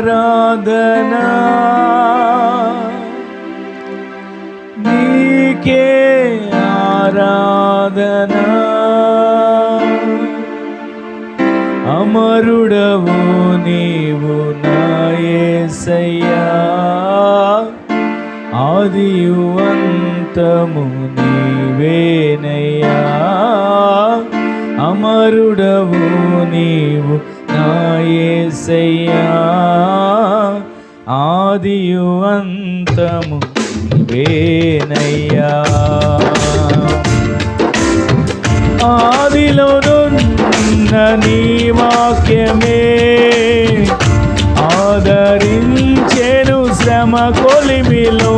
ఆరాధనా. నీకే ఆరాధనా. అమరుడవు నీవు నాయసయ్యా ఆదియు అంతము నీవేనయ్యా. అమరుడవు నీవు నాయసయ్యా ఆదియు అంతము నీవేనయ్యా. ఆదిలోనున్న నీ వాక్యమే ఆదరించెను శ్రమ కొలిమిలో.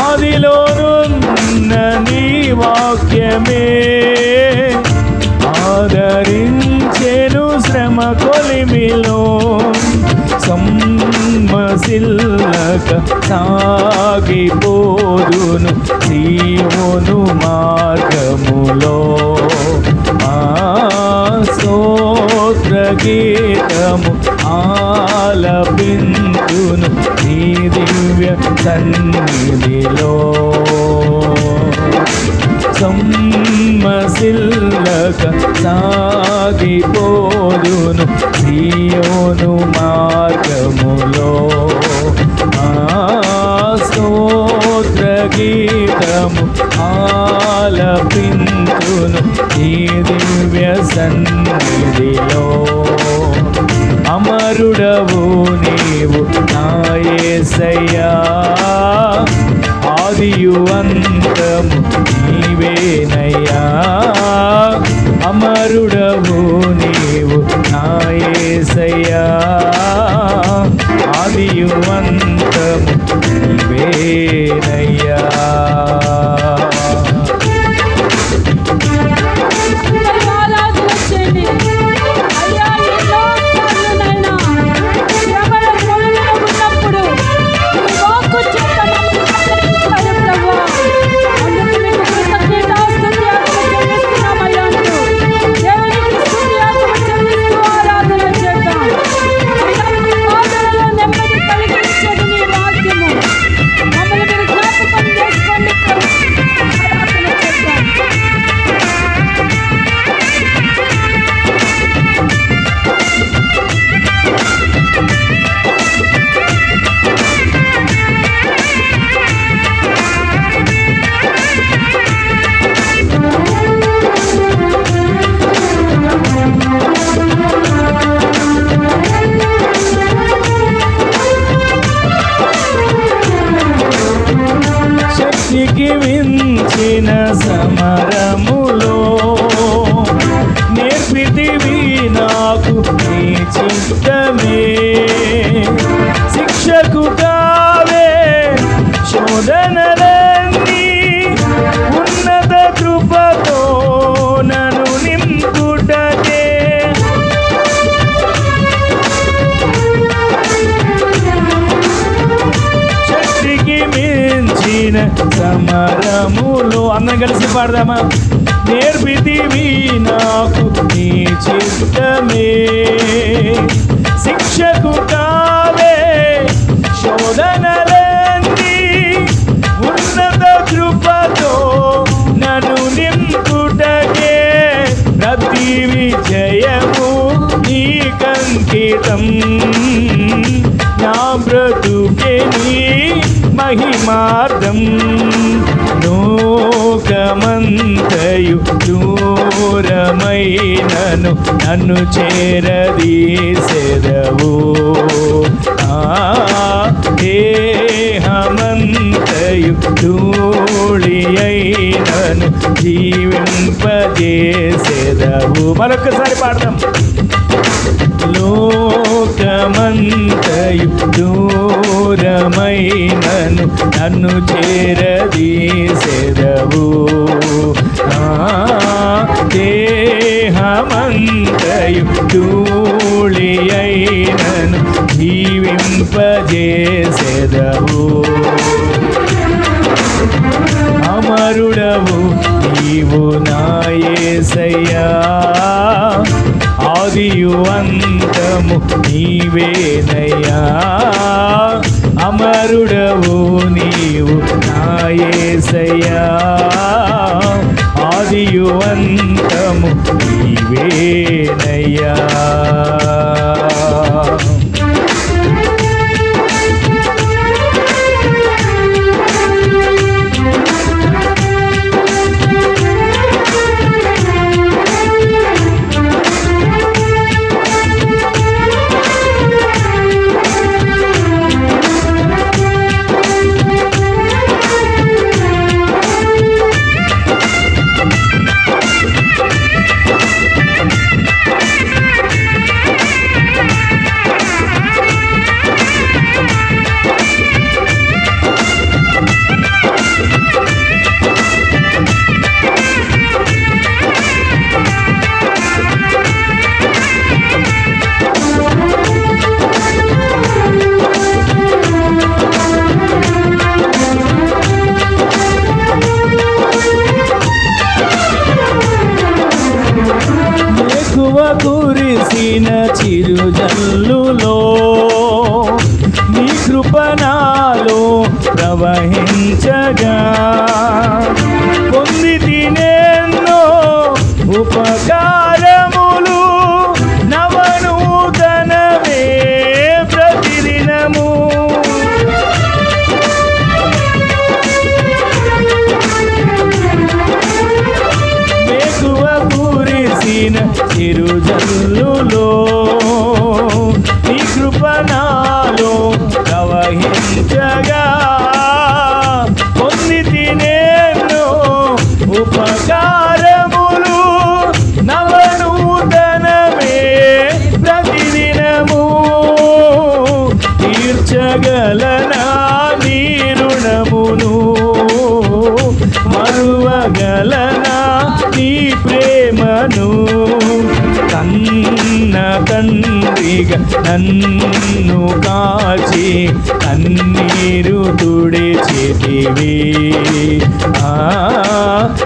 ఆదిలోనున్న నీ వాక్యమే కొలిమిలో సమ్మసిల్లక సాగిపోదును జీవును మార్గములో. ఆ స్తోత్ర గీతము ఆలపింతును నీ దివ్య సన్నిధిలో. సమ్మసిల్లక సాగిపోదును సియోను మార్గములో. స్తోత్ర గీతము ఆలపింతును ఈ దివ్య సన్నిధిలో. కలిసి పాడదామా? నేర్పితివి నాకు నీ చిత్తమే శిక్షకు కావే శోధనలన్నీ ఉన్నత కృపతో నన్ను నింపుటకే ప్రతి విజయము నీ కంకితం. నా బ్రతుకే నీ మహిమార్థం లోకమంతయు దూరమైనను నన్ను చేరదీసెదవు ఆ దేహమంతయు ధూళి అయినను జీవింపజేసెదవు. మరొకసారి పాడదాం. లోకమంతయు దూరమైనను నన్ను చేరదీసెదవు. నా దేహమంతయు ధూళి జీవింపజేసెదవు. అమరుడవు నీవు నాయసయ్యా ఆదియు అంతము నీవేనయ్యా. అమరుడవు నీవు నాయసయ్యా. ఆదియు అంతము నీవేనయ్యా. తండ్రిగా నన్ను కాచి కన్నీరు తుడిచితివి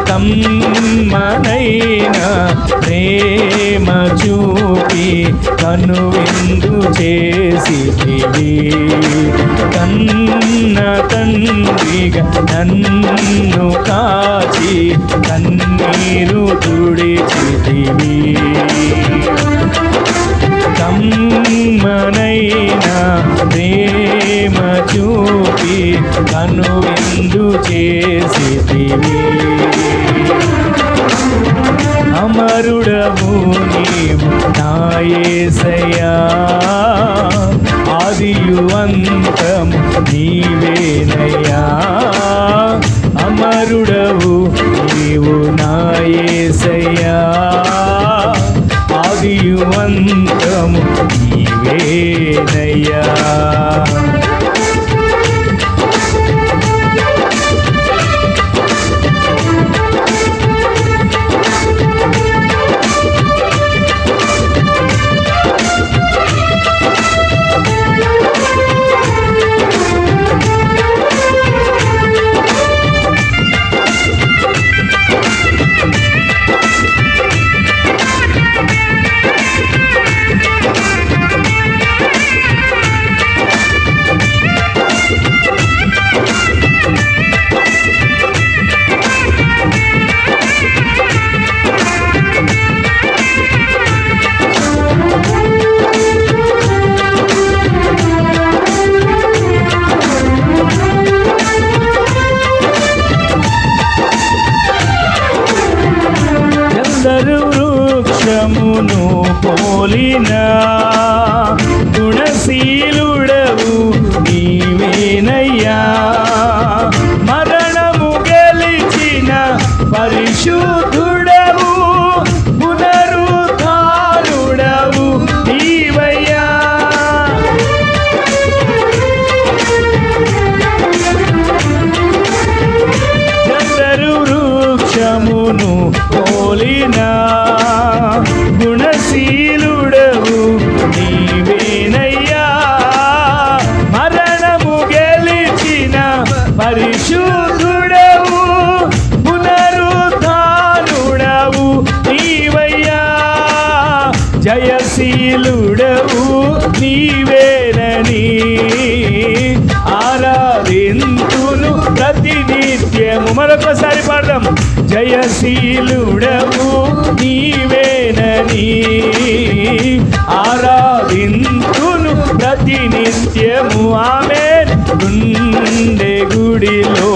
తమ్మనైన ప్రేమ చూపి కనువిందు చేసితివి కన్న తండ్రిగా నన్ను కాచి కన్నీరు తుడిచితివి కమ్మనైన ప్రేమ చూపి కనువిందు చేసితివి. అమరుడవు నీవు నాయసయా ఆదియు అంతము నీవేనయ్యా. అమరుడవు నీవు నాయసయ్యా. ఆదియు అంతము కార్యశీలుడము నీవేనని ఆరాధింతును ప్రతినిత్యము. ఆమె గుండె గుడిలో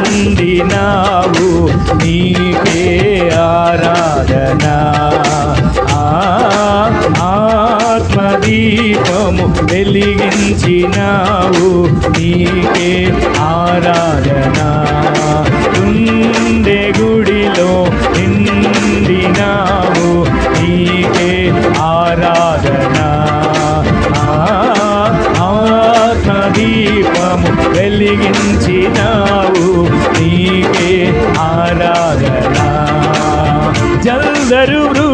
ఉండినావు నీకే ఆరాధన. ఆత్మదీపము వెలిగించినావు నీకే ఆరాధనా. Nehru.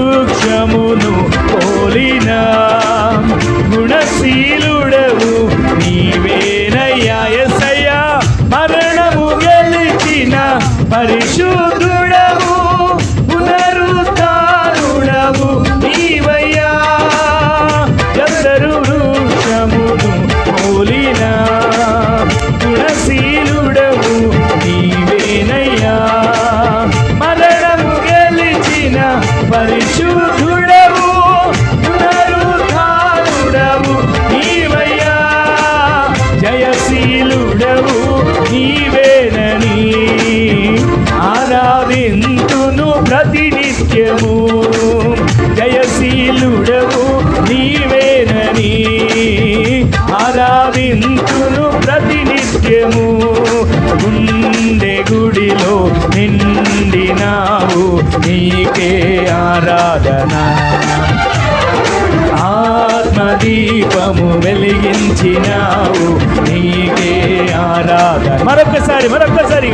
మరొకసారి మరొకసారి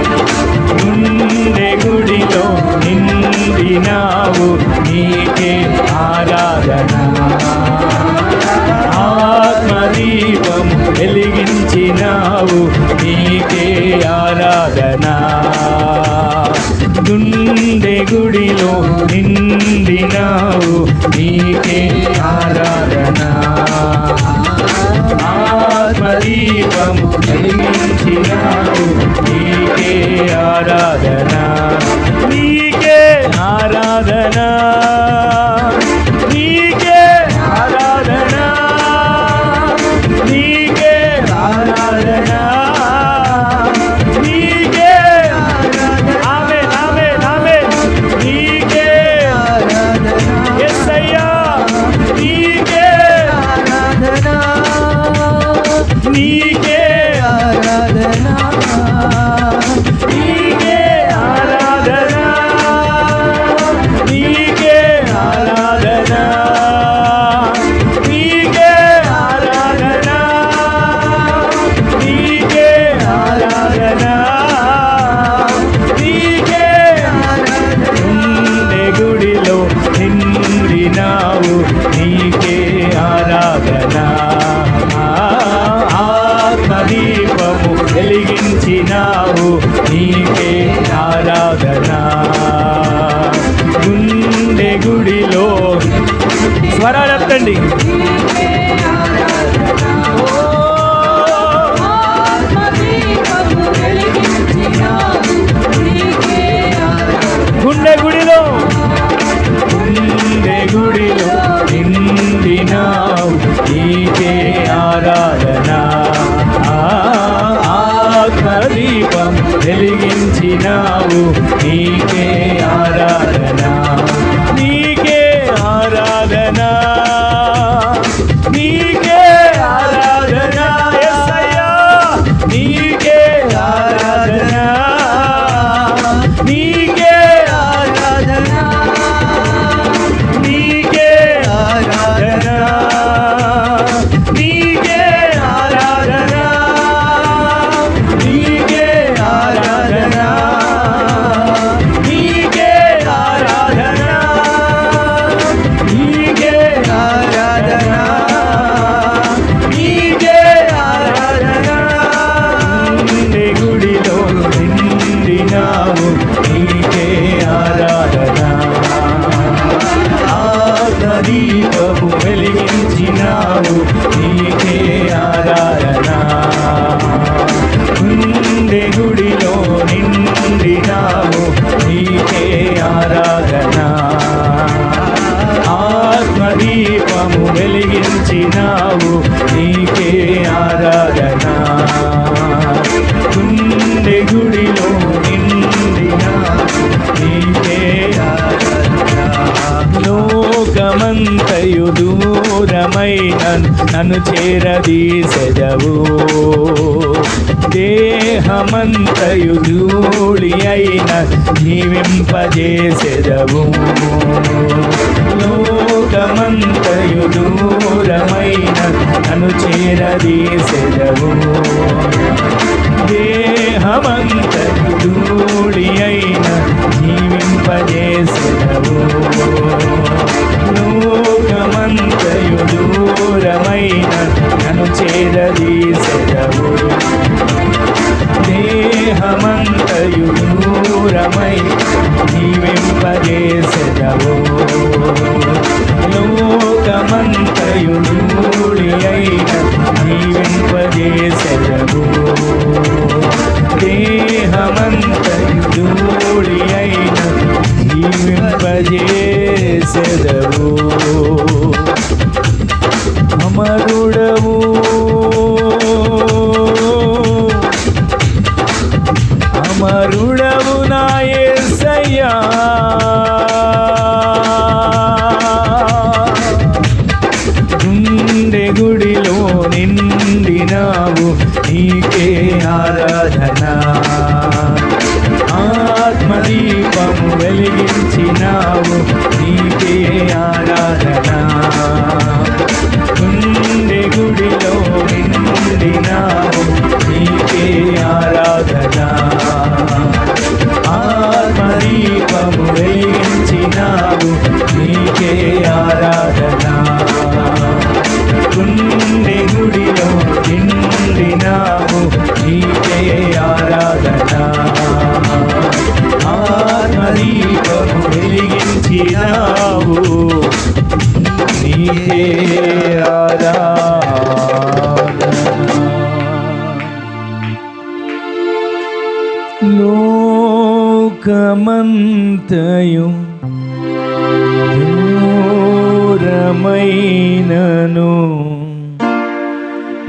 గుండె గుడిలో నిండినావు నీకే ఆరాధన. ఆత్మదీపం వెలిగించినావు నీకే ఆరాధన. గుండె గుడిలో నిండినావు నీకే జీవము కలిగించినావు. నీకే ఆరాధన. నీకే ఆరాధన. స్వరాలు ఎత్తండి. చేరదీసెదవు దేహమంతయు ధూళి అయిన జీవింపజేసెదవు లోకమంతయు దూరమైన నన్ను చేరదీసెదవు దేహమంత ధూళి అయిన జీవింపజేసెదవు లోకమంతయు దూరమైన నన్ను చేరదీసెదవు. దేహమంతయు దూరమై జీవింపజేసెదవు లోకమంతయు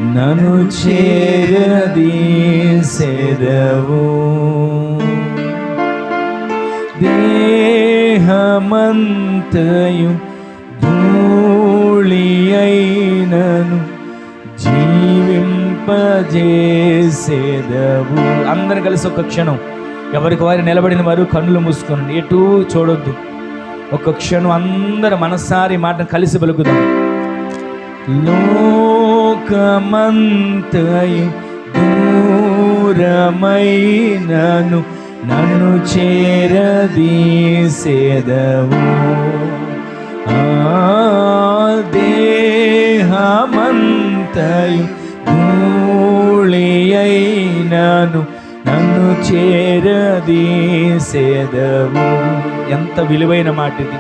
నను చేరదీసెదవు దేహమంతయు ధూళి అయినను జీవింపజేసేదవు. అందరు కలిసి ఒక క్షణం. ఎవరికి వారు నిలబడిన వారు కన్నులు మూసుకొని ఎటు చూడొద్దు. ఒక క్షణం అందరు మనసారి మాట కలిసి పలుకుదాం. లోకమంతయు దూరమైనను నన్ను చేరదీసేదవు ఆ దేహమంతయు ధూళి అయినను నన్ను చేరదీసేదవు ఎంత విలువైన మాటిది.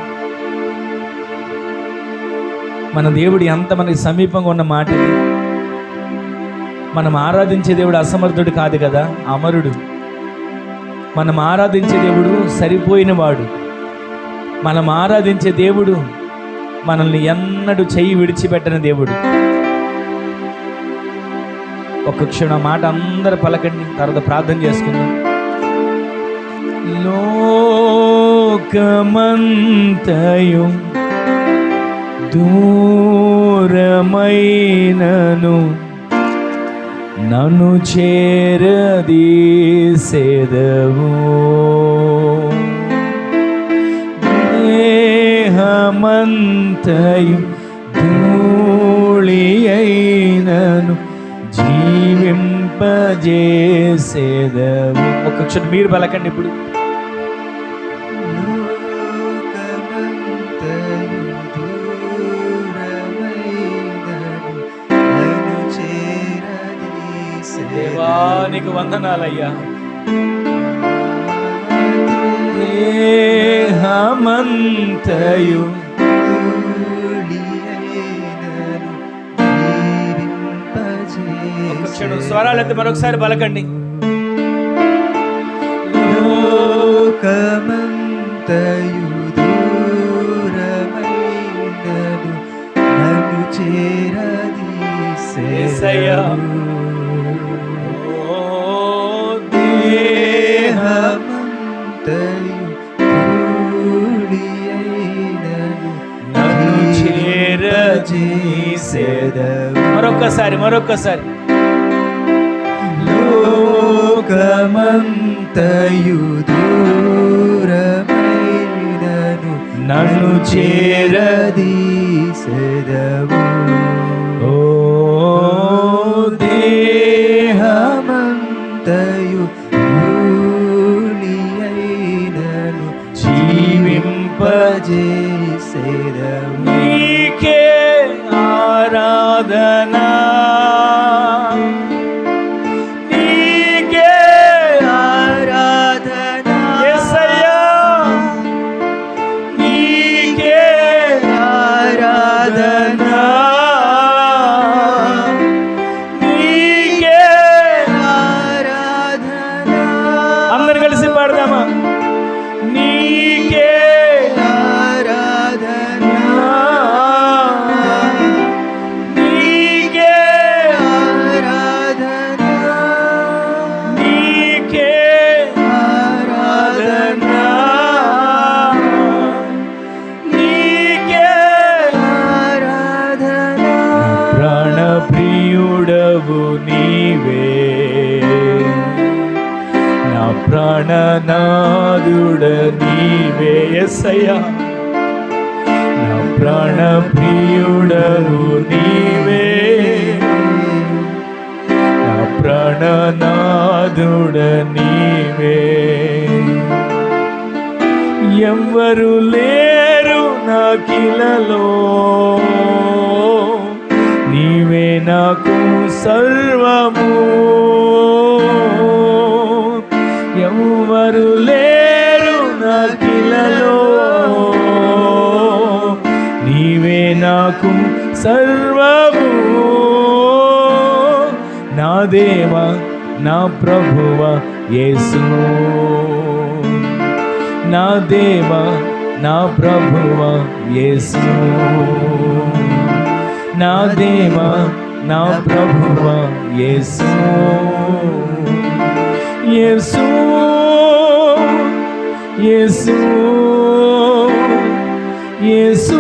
మన దేవుడు ఎంత మనకి సమీపంగా ఉన్న మాట మనం ఆరాధించే దేవుడు అసమర్థుడు కాదు కదా అమరుడు. మనం ఆరాధించే దేవుడు సరిపోయినవాడు మనం ఆరాధించే దేవుడు మనల్ని ఎన్నడూ చెయ్యి విడిచిపెట్టని దేవుడు. ఒక్క క్షణం మాట అందరు పలకండి తర్వాత ప్రార్థన చేసుకుందాం. లోకమంతయం దూరమైనను నన్ను చేరదీసేదవు దేహమంతయు ధూళి అయినను జీవింపజేసేదవు. ఒక క్షణం మీరు పలకండి ఇప్పుడు. దేవానికి వందనాలయ్యా. దేహమంతయు క్షణం స్వరాలైతే మరొకసారి పలకండి. లోకమంతయు దూరమైనను నన్ను యేసయ్యా. మరొక్కసారి మరొక్కసారి. లోకమంతయు దూరమైనను నన్ను చేరది చేరదీసెదవు. ఆరాధనా ప్రాణనాదుడ నీవే నా ప్రాణ ప్రియుడవు నీవే నా ప్రాణనాదుడ నీవే ఎవ్వరు లేరు నా కిలలో నీవే నాకు సర్వము ఎవరు లేరు నాకిలలో నీవే నాకు సర్వము. నా దేవ నా ప్రభువ యేసు నా దేవ నా ప్రభువ యేసు నా దేవ నా ప్రభువ యేసు యేసు యేసు యేసు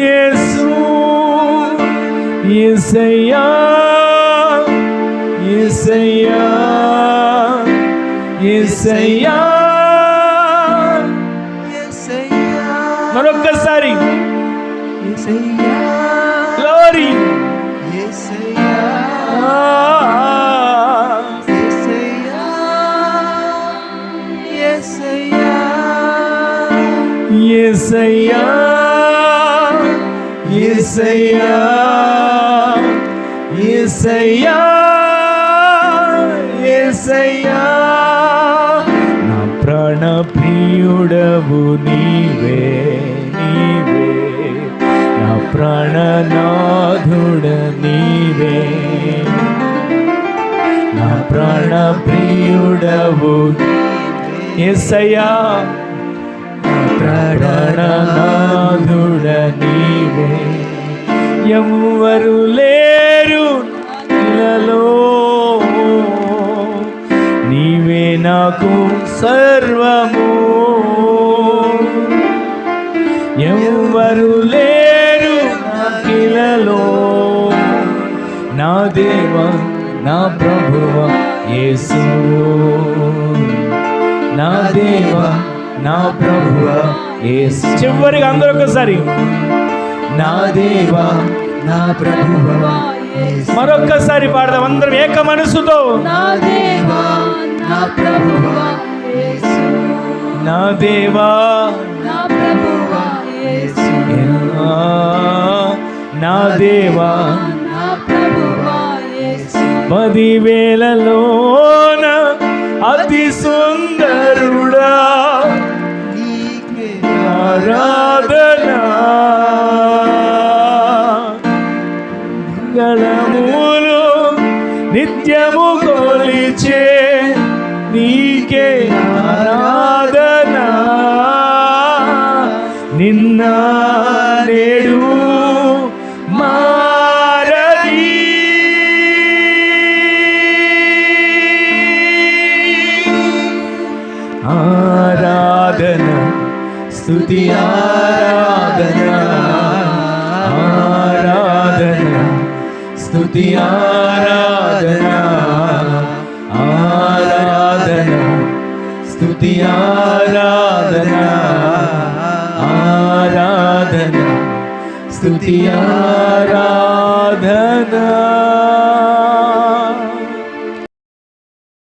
యేసు యేసయ్యా యేసయ్యా యేసయ్యా యేసయ్యా యేసయ్యా యేసయ్యా యేసయ్యా యేసయ్యా. నా ప్రాణ ప్రియుడవు నీవే నీవే. నా ప్రాణనాథుడ నీవే. నా ప్రాణ ప్రియుడవు యేసయ్యా ప్రాణనాథుడ నీవే ఎవ్వరు లేరు ఇలలో నీవే నాకు సర్వము. ఎవ్వరు లేరు నాకిలలో. నా దేవ నా ప్రభువ యేసు నా దేవ నా ప్రభువ యేసు. చివరికి అందరూ ఒకసారి నా దేవ నా ప్రభువా మరొక్కసారి పాడదాం అందరం ఏక మనసుతో. నా దేవా నా ప్రభువా నా దేవా. నా ప్రభువా నా దేవా. నా ప్రభువా యేసు. పదివేలలోన అతి సుందరుడా ఆరాధనా. గళములు నిత్యము కొలిచే నీకే ఆరాధనా. నిన్నా